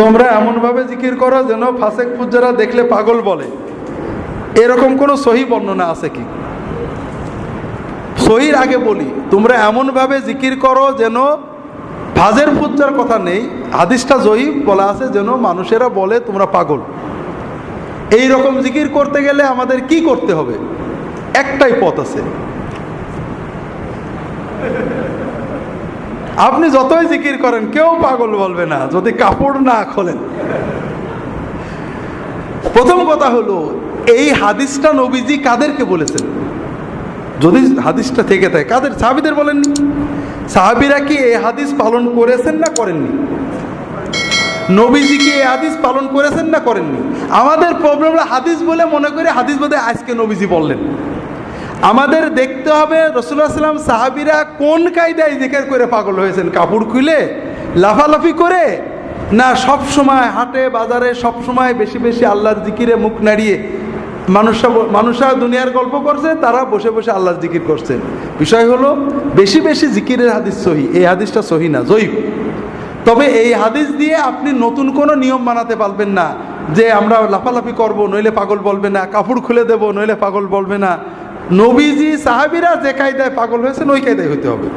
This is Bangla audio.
তোমরা এমনভাবে জিকির করো যেন ফাসেক পূজারা দেখলে পাগল বলে। এরকম কোনো সহি বর্ণনা আছে কি? সহির আগে বলি, তোমরা এমনভাবে জিকির করো যেন ফাজের পূজার কথা নেই, হাদিসটা জয়ী বলা আছে যেন মানুষেরা বলে তোমরা পাগল। এই রকম জিকির করতে গেলে আমাদের কি করতে হবে? একটাই পথ আছে। আপনি যতই জিকির করেন, কেউ পাগল বলবে না, যদি কাপড় না খোলেন। প্রথম কথা হলো, এই হাদিসটা নবীজি কাদেরকে বলেছেন? যদি হাদিসটা থেকে থাকে, কাদের? সাহাবিদের বলেননি? সাহাবিরা কি এই হাদিস পালন করেছেন না করেননি? নবীজি কি এই হাদিস পালন করেছেন না করেননি? আমাদের প্রবলেম হলো হাদিস বলে মনে করে হাদিস বোধ আজকে নবীজি বললেন। আমাদের দেখতে হবে রসুল্লাহ সাল্লাম সাহাবিরা কোন কায়দায় জিকের করে পাগল হয়েছেন? কাপড় খুলে, লাফালাফি করে, না সব সময় হাটে, বাজারে সব সময় বেশি বেশি আল্লাহর জিকিরে মুখ নাড়িয়ে মানুষরা মানুষরা দুনিয়ার গল্প করছে, তারা বসে বসে আল্লাহর জিকির করছে। বিষয় হলো, বেশি বেশি জিকিরের হাদিস সহি, এই হাদিসটা সহি না জয়ীব তবে এই হাদিস দিয়ে আপনি নতুন কোনো নিয়ম বানাতে পারবেন না, যে আমরা লাফালাফি করব, নইলে পাগল বলবে না, কাপড় খুলে দেব, নইলে পাগল বলবে না। নবীজি সাহাবিরা যে কায়দায় পাগল হয়েছেন ওই কায়দায় হইতে হবে।